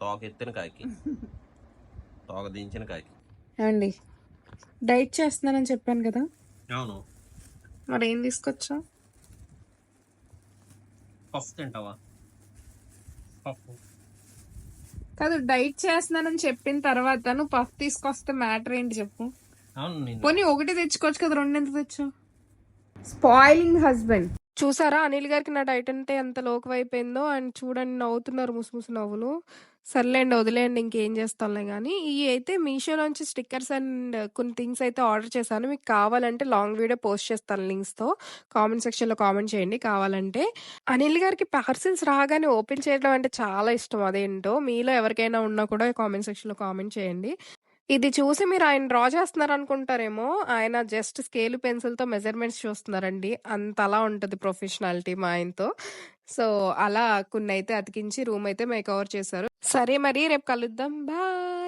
తోక ఎత్తిన కాకి తోక దించిన కాకి అండి డైట్ చేస్తున్నానని చెప్పాను కదా. అవును. మరి ఏం తీసుకొచ్చా? పఫ్ తింటావా? పఫ్ కాదు డైట్ చేస్తున్నానని చెప్పిన తర్వాత నువ్వు పఫ్ తీసుకొస్తే మ్యాటర్ ఏంటి చెప్పు. అవును నేను పోనీ ఒకటి తెచ్చుకోవచ్చు కదా రెండు ఎంత తెచ్చావు? Spoiling husband. చూసారా? అనిల్ గారికి నా డైట్ అంటే ఎంత లోకు అయిపోయిందో అండ్ చూడండి నవ్వుతున్నారు ముసుముసు నవ్వులు. సర్లేండి వదిలేయండి ఇంకేం చేస్తాంలే కానీ ఇవి అయితే మీషోలోంచి స్టిక్కర్స్ అండ్ కొన్ని థింగ్స్ అయితే ఆర్డర్ చేశాను. మీకు కావాలంటే లాంగ్ వీడియో పోస్ట్ చేస్తాను లింక్స్తో కామెంట్ సెక్షన్లో కామెంట్ చేయండి కావాలంటే. అనిల్ గారికి పార్సిల్స్ రాగానే ఓపెన్ చేయడం అంటే చాలా ఇష్టం. అదేంటో మీలో ఎవరికైనా ఉన్నా కూడా కామెంట్ సెక్షన్లో కామెంట్ చేయండి. ఇది చూసి మీరు ఆయన డ్రా చేస్తున్నారు అనుకుంటారేమో ఆయన జస్ట్ స్కేల్ పెన్సిల్తో మెజర్మెంట్స్ చూస్తున్నారండి. అంత అలా ఉంటుంది ప్రొఫెషనాలిటీ మా ఆయనతో. సో అలా కొన్ని అయితే అతికించి రూమ్ అయితే మేక్ ఓవర్ చేశారు. సరే మరి రేపు కలుద్దాం. బాయ్.